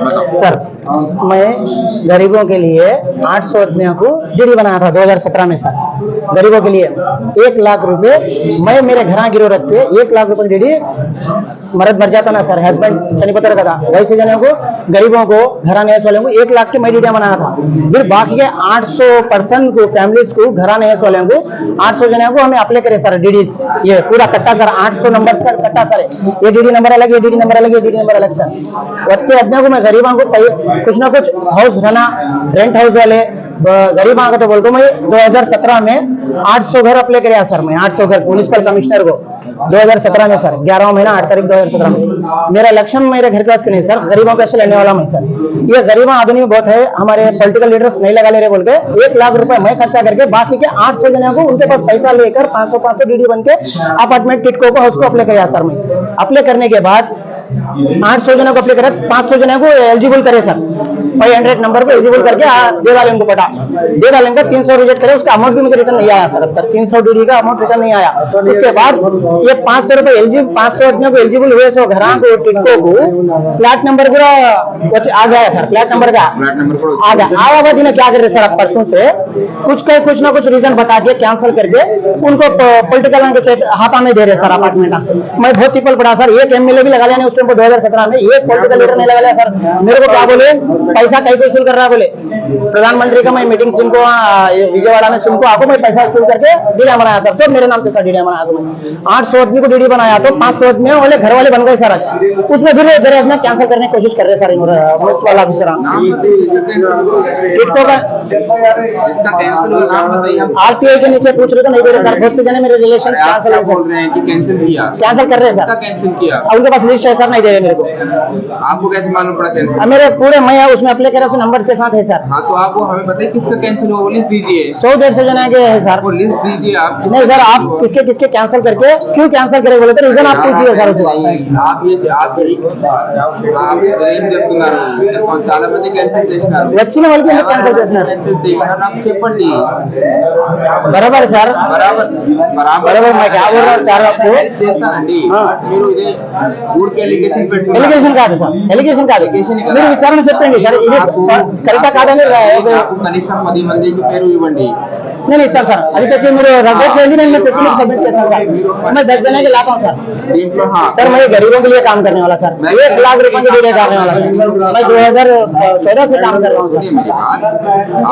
Ah, sir, मैं गरीबों के लिए 800 आदमियों को डीडी बनाया था 2017 में, सर। गरीबों के लिए एक लाख रुपए मैं मेरे घर गिरो रखते, एक लाख रुपए डीडी मरद मर जाता ना, सर। हस्बैंड चनिपतर का था। वैसे जनों को, गरीबों को घराने वालों को एक लाख की मैं डीडिया बनाया था। फिर बाकी के 800 पर्सन को फैमिलीज़ को घराने वालों को 800 जनों को हमें अप्लाई करे, सर डीडीज ये पूरा कट्टा, सर 800 नंबर का कट्टा, सर। ये डीडी नंबर अलग, ये डीडी नंबर अलग, ये डीडी नंबर अलग, सर। वत्ते आदमियों को मैं गरीबों को कुछ ना कुछ हाउस रहना रेंट हाउस वाले गरीब आगे तो बोलता मैं 2017 में 800 घर अप्लाई कराया सर मैं 800 घर म्यूनिसिपल कमिश्नर को। 2017 में सर 11 महीना 8 तारीख 2017 में। मेरा लक्ष्य मेरे घर के नहीं सर गरीबों के लेने वाला मैं सर ये गरीब आदमी बहुत है, हमारे पॉलिटिकल लीडर्स नहीं लगा ले रहे बोल के, एक लाख रुपए मैं खर्चा करके बाकी के 800 जनों को उनके पास पैसा लेकर 500 500 डीडी बन के अपार्टमेंट टिटको को हाउस को अप्लाई कराया सर मैं। अप्लाई करने के बाद 800 जनों को अप्लाई करे 500 जनों को एलिजिबल करे सर। फाइव हंड्रेड नंबर पे एलिजिबल करके दे डाले पटा। दे डालेंगे तीन सौ रिजेक्ट करे उसका अमाउंट भी मुझे रिटर्न नहीं आया सर। अब तक तीन सौ डी का अमाउंट रिटर्न नहीं आया। उसके बाद ये पाँच सौ रुपए एलिजिबल पाँच सौ आदमियों को एलिजिबल हुए सो घर को टिको को फ्लैट नंबर पूरा आ गया सर फ्लैट नंबर का। आ गया। आवाबाजी ने क्या कर रहे सर आप परसों से? कुछ को कुछ ना कुछ रीजन बता के कैंसिल करके उनको पोलिटिकल हाथा में दे रहे सर अपार्टमेंट मैं बहुत पीपल पड़ा सर एक एमएलए भी लगा लिया उसके दो हज़ार सत्रह में एक पोलिटिकल लीडर नहीं लगा लिया सर। मेरे को क्या बोले? पैसा कहीं वसूल कर रहा है बोले। प्रधानमंत्री का मैं मीटिंग सुन को विजयवाड़ा में सुन को आपको मैं पैसा वसूल करके डीडिया बनाया सर सर, मेरे नाम से सर डीडिया बनाया सर आठ सौ आदमी को डीडी बनाया तो पाँच सौ आदमी बोले घर वाले बन गए सर आज। उसमें फिर जरा अपना कैंसिल करने की कोशिश कर रहे सर मुंसिपल ऑफिसर का जिसका कैंसिल हुआ नाम बताइए आप आरटीआई के नीचे पूछ रहे तो नहीं दे रहे सर बहुत से जने मेरे रिलेशन अरे आप कैंसिल क्या है बोल सर रहे हैं कि कैंसिल किया कैंसिल कर रहे हैं किसका सर कैंसिल किया अब उनके पास लिस्ट है सर नहीं दे रहे मेरे को आपको कैसे मालूम पड़ा कैंसिल अब मेरे पूरे मैं उसमें अप्लाई करा उस नंबर के साथ है सर हाँ तो आप वो हमें बताइए किसका कैंसिल हुआ वो लिस्ट दीजिए सौ डेढ़ सौ जने के है सर वो लिस्ट दीजिए आप नहीं सर आप किसके किसके कैंसिल करके क्यों कैंसिल करे बोले तो रीजन आप पूछिए सर उसे नहीं, आप ये आप आप ఏం చెప్తున్నారు చాలా మంది క్యాన్సిల్ చేసినారు వచ్చిన వాళ్ళకి ఎందుకు cancel చేసినారు? చెప్పండి. బరాబర్ సార్. బరాబర్. బరాబర్. సార్ చేస్తానండి. మీరు ఇదే ఊరికి ఎలిగేషన్ పెట్టుకో ఎలిగేషన్ కాదు సార్. ఎలిగేషన్ కాదు. మీరు విచారణ చెప్పండి సార్. ఇది కాదని కనీసం పది మందికి పేరు ఇవ్వండి. నేను ఇస్తాను సార్ అది తెచ్చి మీరు रद्द చేయండి నేను मैं తెచ్చి మీకు सबमिट చేస్తాను सर मैं दस जने के लाता हूँ सर దీంట్లో हाँ सर मैं गरीबों के लिए काम करने वाला सर मैं- एक लाख रुपए की वीडियो करने वाला सर मैं दो हजार चौदह से काम कर रहा हूँ सुनिए सर मेरी बात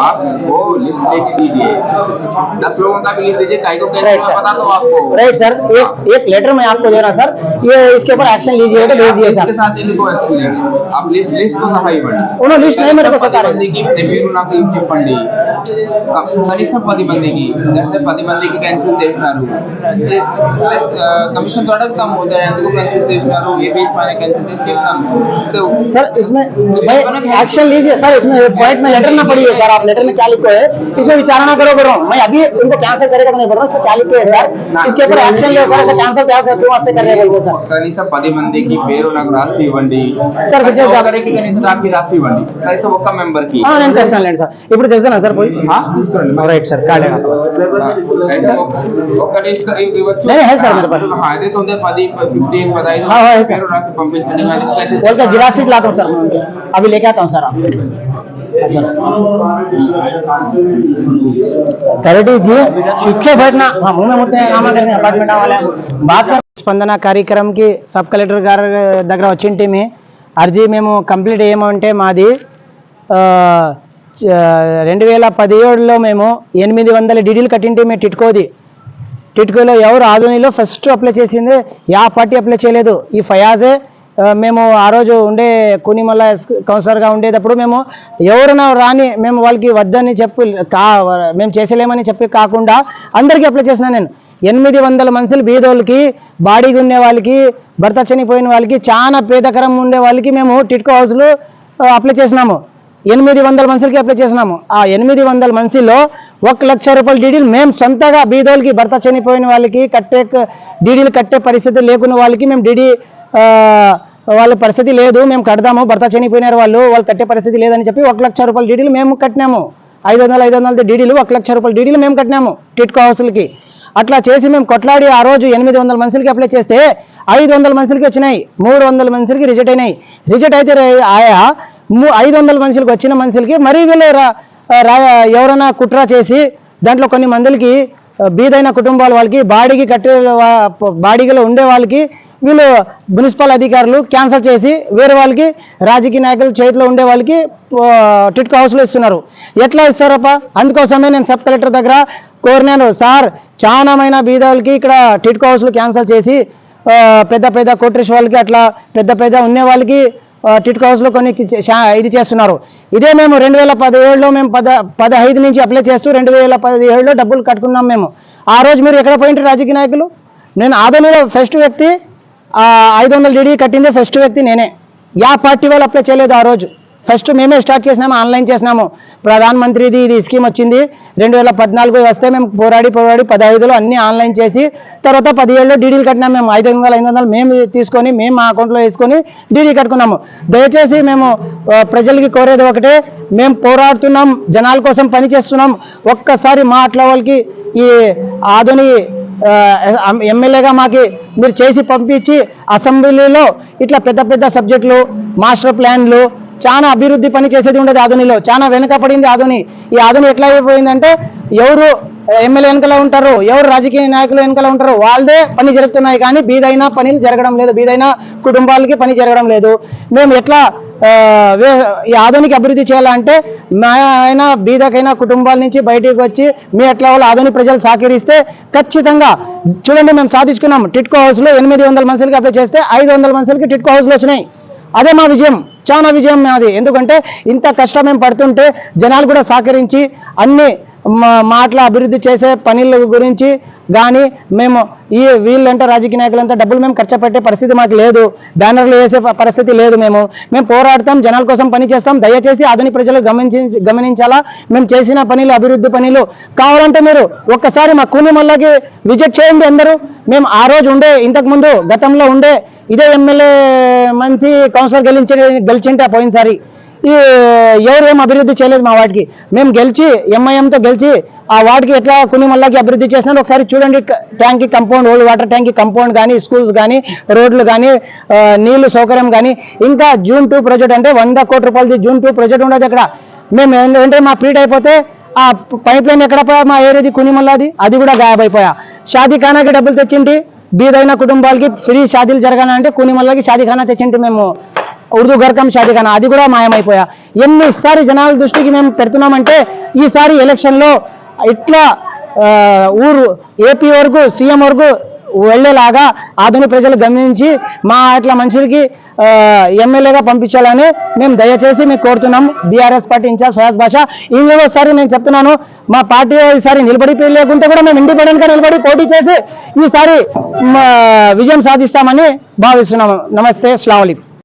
आप मेरे को लिस्ट लेके दीजिए दस लोगों का भी लिस्ट दीजिए काहे को राइट कैसे सर बता दो आपको राइट सर एक एक लेटर मैं आपको दे रहा सर ये इसके ऊपर एक्शन लीजिएगा तो भेजिए इसके सर साथ ఎందుకు एक्सप्लेन आप लिस्ट लिस्ट तो సహా ఇవ్వండి उन्होंने लिस्ट नहीं मेरे को పది बता रहे మందికి మీరు నాకు ఇవి చెప్పండి కనీసం పది మందికి లేకపోతే పది మందికి క్యాన్సిల్ చేసినారు కమిషన్ ద్వారా కమ్ होता है ఎందుకు క్యాన్సిల్ చేసినారు ఏ బేస్ మీద క్యాన్సిల్ చేసి చెప్తాను అంటే सर इसमें भाई एक्शन लीजिए सर इसमें पॉइंट में लेटर ना पढ़िए सर आप लेटर में क्या लिखो है इसमें विचारणा करो करो मैं अभी उनको कैंसिल करेगा तो नहीं बोल रहा इसमें क्या लिखो है सर इसके ऊपर एक्शन ले सर ऐसा कैंसिल क्या क्यों ऐसे कर रहे हैं बोल सर కనీసం పది మందికి పేరు నాకు రాసి ఇవ్వండి సార్, విజయ్ గారు. ఒకరికి కనీసం నాకు రాసి ఇవ్వండి కనీసం ఒక్క మెంబర్ కి हाँ నేను తెస్తాను లేండి సార్ ఇప్పుడు తెస్తాను సార్ పోయి ఆ, తీసుకురండి రైట్ సార్ కార్డ్ కనీసం ఒక్క- ఒక్క లిస్ట్ ఇవ్వచ్చు नहीं, है सर मेरे पास। हाँ, ఏదైతే ఉందో పది ఫిఫ్టీన్ పదహైదు हाँ, हाँ, है सर। పేరు రాసి పంపించండి అది cancel बोल के जिला सीट लाता हूँ सर मैं उनके अभी लेके आता हूँ सर आप करेटी जी शिक्षक बैठना हाँ मुंह में मुद्दे काम करने अपार्टमेंट वाले बात कर స్పందన కార్యక్రమం కి సబ్ కలెక్టర్ గారి దగ్గర వచ్చింటి మీ అర్జీ మేము కంప్లీట్ ఏమంటే మాది ఆ, చ- రెండు వేల పదిహేడులో మేము ఎనిమిది వందల డీడీలు కట్టింటే మేము టిట్కోది. టిట్కోలో ఎవరు ఆధునిలో ఫస్ట్ అప్లై చేసింది యా పార్టీ అప్లై చేయలేదు. ఈ ఫయాజే మేము ఆ రోజు ఉండే కునిమల్ల కౌన్సిలర్గా ఉండేటప్పుడు మేము ఎవరైనా రాని మేము వాళ్ళకి వద్దని చెప్పి కా మేము చేసలేమని చెప్పి కాకుండా అందరికీ అప్లై చేసిన నేను. ఎనిమిది వందల మనుషులు బీదోళ్ళకి బాడీగా ఉండే వాళ్ళకి భర్త చనిపోయిన వాళ్ళకి చాలా పేదకరం ఉండే వాళ్ళకి మేము టిట్కో హౌస్లో అప్లై చేసినాము. ఎనిమిది వందల మనుషులకి అప్లై చేసినాము. ఆ ఎనిమిది వందల మనుషుల్లో ఒక లక్ష రూపాయల డీడీలు మేము సొంతగా బీదోళ్ళకి భర్త చనిపోయిన వాళ్ళకి కట్టే డీడీలు కట్టే పరిస్థితి లేకున్న వాళ్ళకి మేము డీడీ వాళ్ళ పరిస్థితి లేదు. మేము కడదాము. భర్త చనిపోయినారు వాళ్ళు వాళ్ళు కట్టే పరిస్థితి లేదని చెప్పి ఒక లక్ష రూపాయల డీడీలు మేము కట్టినాము. ఐదు వందల ఐదు వందల డీడీలు ఒక లక్ష రూపాయల డీడీలు మేము కట్టినాము టిట్కో హౌస్లకి. అట్లా చేసి మేము కొట్లాడి ఆ రోజు ఎనిమిది వందల మనుషులకి అప్లై చేస్తే ఐదు వందల మనుషులకి వచ్చినాయి. మూడు వందల మనుషులకి రిజెక్ట్ అయినాయి. రిజెక్ట్ అయితే ఆయా ఐదు వందల మనుషులకు వచ్చిన మనుషులకి మరీ వీళ్ళు రా- రా- ఎవరైనా కుట్ర చేసి దాంట్లో కొన్ని మందులకి బీదైన కుటుంబాల వాళ్ళకి బాడీకి కట్టే వా- బాడీలో ఉండే వాళ్ళకి వీళ్ళు మున్సిపల్ అధికారులు క్యాన్సల్ చేసి వేరే వాళ్ళకి రాజకీయ నాయకులు చేతిలో ఉండే వాళ్ళకి టిట్కో హౌస్లో ఇస్తున్నారు. ఎట్లా ఇస్తారప్ప? అందుకోసమే నేను సబ్ కలెక్టర్ దగ్గర కోరినాను. సార్ చాలామైన బీదాలకి ఇక్కడ టిట్కో హౌస్లు క్యాన్సల్ చేసి పెద్ద పెద్ద కోట్రేష్ వాళ్ళకి అట్లా పెద్ద పెద్ద ఉండే వాళ్ళకి టిట్ హౌస్లో కొన్ని ఇది చేస్తున్నారు. ఇదే మేము రెండు వేల పదిహేడులో మేము పద పదహైదు నుంచి అప్లై చేస్తూ రెండు వేల పదిహేడులో డబ్బులు కట్టుకున్నాం మేము. ఆ రోజు మీరు ఎక్కడ పోయింటారు రాజకీయ నాయకులు? నేను ఆదోనిలో ఫస్ట్ వ్యక్తి ఐదు వందల డిడి కట్టింది ఫస్ట్ వ్యక్తి నేనే. యా పార్టీ వాళ్ళు అప్లై చేయలేదు ఆ రోజు. ఫస్ట్ మేమే స్టార్ట్ చేసినాము ఆన్లైన్ చేసినాము. ప్రధాన మంత్రిది ఇది స్కీమ్ వచ్చింది. రెండు వేల పద్నాలుగు వస్తే మేము పోరాడి పోరాడి పదహైదులో అన్ని ఆన్లైన్ చేసి తర్వాత పదిహేడులో డీడీలు కట్టినా మేము. ఐదు వందలు ఐదు వందలు మేము తీసుకొని మేము మా అకౌంట్లో వేసుకొని డీడీ కట్టుకున్నాము. దయచేసి మేము ప్రజలకి కోరేది ఒకటే మేము పోరాడుతున్నాం జనాల కోసం పని చేస్తున్నాం. ఒక్కసారి మా అట్లా వాళ్ళకి ఈ ఆధుని ఎమ్మెల్యేగా మాకి మీరు చేసి పంపించి అసెంబ్లీలో ఇట్లా పెద్ద పెద్ద సబ్జెక్టులు మాస్టర్ ప్లాన్లు చాలా అభివృద్ధి పని చేసేది ఉండదు ఆధునిలో చాలా వెనుక పడింది ఆధుని. ఈ ఆధుని ఎట్లా అయిపోయిందంటే ఎవరు ఎమ్మెల్యే వెనకాల ఉంటారు ఎవరు రాజకీయ నాయకులు వెనకాల ఉంటారు వాళ్ళదే పని జరుగుతున్నాయి కానీ బీదైన పనులు జరగడం లేదు బీదైన కుటుంబాలకి పని జరగడం లేదు. మేము ఎట్లా ఈ ఆధునిక అభివృద్ధి చేయాలంటే మా ఆయన బీదకైనా కుటుంబాల నుంచి బయటికి వచ్చి మీ ఎట్లా వాళ్ళు ఆధునిక ప్రజలు సహకరిస్తే ఖచ్చితంగా చూడండి మేము సాధించుకున్నాం. టిట్కో హౌస్లో ఎనిమిది వందల మనుషులకి అప్లై చేస్తే ఐదు వందల మనుషులకి టిట్కో హౌస్లో వచ్చినాయి. అదే మా విజయం చాలా విజయం మాది. ఎందుకంటే ఇంత కష్టం మేము పడుతుంటే జనాలు కూడా సహకరించి అన్ని మా- మాటల అభివృద్ధి చేసే పనుల గురించి కానీ మేము ఈ వీళ్ళంటే రాజకీయ నాయకులంతా డబ్బులు మేము ఖర్చు పెట్టే పరిస్థితి మాకు లేదు. బ్యానర్లు వేసే పరిస్థితి లేదు మేము. మేము పోరాడతాం జనాల కోసం పని చేస్తాం. దయచేసి ఆధునిక ప్రజలు గమనించి గమనించాలా? మేము చేసిన పనులు అభివృద్ధి పనులు కావాలంటే మీరు ఒక్కసారి మా కూని మల్లకి విజిట్ చేయండి అందరూ. మేము ఆ రోజు ఉండే ఇంతకుముందు గతంలో ఉండే ఇదే ఎమ్మెల్యే మనిషి కౌన్సిలర్ గెలిచి గెలిచింటే పోయినసారి. ఈ ఎవరు ఏం అభివృద్ధి చేయలేదు మా వాటికి. మేము గెలిచి ఎంఐఎంతో గెలిచి ఆ వాటికి ఎట్లా కొన్ని మళ్ళాకి అభివృద్ధి చేసినారు ఒకసారి చూడండి tank compound old water tank compound కానీ స్కూల్స్ కానీ రోడ్లు కానీ నీళ్ళు సౌకర్యం కానీ ఇంకా జూన్ టూ ప్రాజెక్ట్ అంటే వంద కోట్ల రూపాయలది జూన్ టూ ప్రాజెక్ట్ ఉండదు అక్కడ. మేము ఏంటంటే మా ప్రీట్ అయిపోతే ఆ పైప్ లైన్ ఎక్కడ పోయా మా ఏరియాది కునిమల్లాది? అది కూడా గాయబైపోయా షాదీ ఖానాకి డబ్బులు తెచ్చింటి బీదైన కుటుంబాలకి ఫ్రీ షాదీలు జరగాలంటే కునిమల్లకి షాదీ ఖానా మేము. ఉర్దూ గర్కం షాదీఖానా అది కూడా మాయమైపోయా. ఎన్నిసారి జనాల దృష్టికి మేము పెడుతున్నామంటే ఈసారి ఎలక్షన్లో ఇట్లా ఊరు ఏపీ వరకు సీఎం వరకు వెళ్ళేలాగా ఆధునిక ప్రజలు గమనించి మా అట్లా మనుషులకి ఎమ్మెల్యేగా పంపించాలని మేము దయచేసి మీకు కోరుతున్నాం. బీఆర్ఎస్ పార్టీ ఇన్ఛార్జ్ సుహాస్ భాష ఇంకోసారి నేను చెప్తున్నాను మా పార్టీ ఈసారి నిలబడి లేకుంటే కూడా మేము ఇండిపెండెంట్గా నిలబడి పోటీ చేసి ఈసారి మా విజయం సాధిస్తామని భావిస్తున్నాము. నమస్తే శ్లావలి